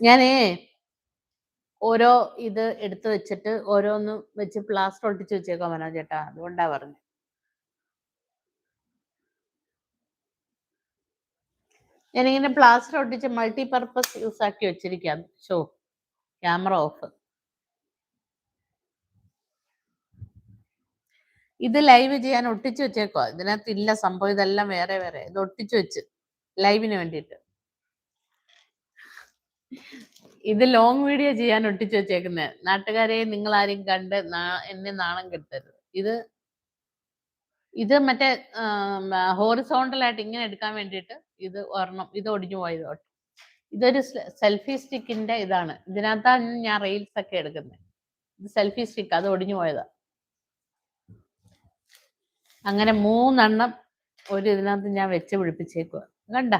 ഞാനേ ഓരോ ഇത് എടുത്തു വെച്ചിട്ട് ഓരോന്ന് വെച്ച് പ്ലാസ്റ്റർ ഒട്ടിച്ച് വെച്ചേക്കോ മനോജ് ചേട്ടാ. അതുകൊണ്ടാ പറഞ്ഞു. ഞാനിങ്ങനെ പ്ലാസ്റ്റർ ഒട്ടിച്ച് മൾട്ടി പർപ്പസ് യൂസ് ആക്കി വെച്ചിരിക്കാം. ഷോ ക്യാമറ ഓഫ് ഇത് ലൈവ് ചെയ്യാൻ ഒട്ടിച്ചു വെച്ചേക്കോ ഇതിനകത്ത് ഇല്ല സംഭവം. ഇതെല്ലാം വേറെ വേറെ. ഇത് ഒട്ടിച്ചു വെച്ച്. ലൈവിന് വേണ്ടിയിട്ട്. ഇത് ലോങ് വീഡിയോ ചെയ്യാൻ ഒട്ടിച്ചു വെച്ചേക്കുന്നത് നാട്ടുകാരെ നിങ്ങൾ ആരെയും കണ്ട് എന്നെ നാണം കെടുത്തരുത് ഇത് ഇത് മറ്റേ ഹോറിസോണ്ടൽ ആയിട്ട് ഇങ്ങനെ എടുക്കാൻ വേണ്ടിയിട്ട് ഇത് ഒരെണ്ണം ഇത് ഒടിഞ്ഞു പോയത് ഇതൊരു സെൽഫി സ്റ്റിക്കിന്റെ ഇതാണ്. ഇതിനകത്താണ് ഞാൻ റീൽസ് ഒക്കെ എടുക്കുന്നത് ഇത് സെൽഫി സ്റ്റിക്ക് അത് ഒടിഞ്ഞു പോയതാ. അങ്ങനെ മൂന്നെണ്ണം ഒരു ഇതിനകത്ത് ഞാൻ വെച്ച് പിടിപ്പിച്ചേക്കുക കണ്ട?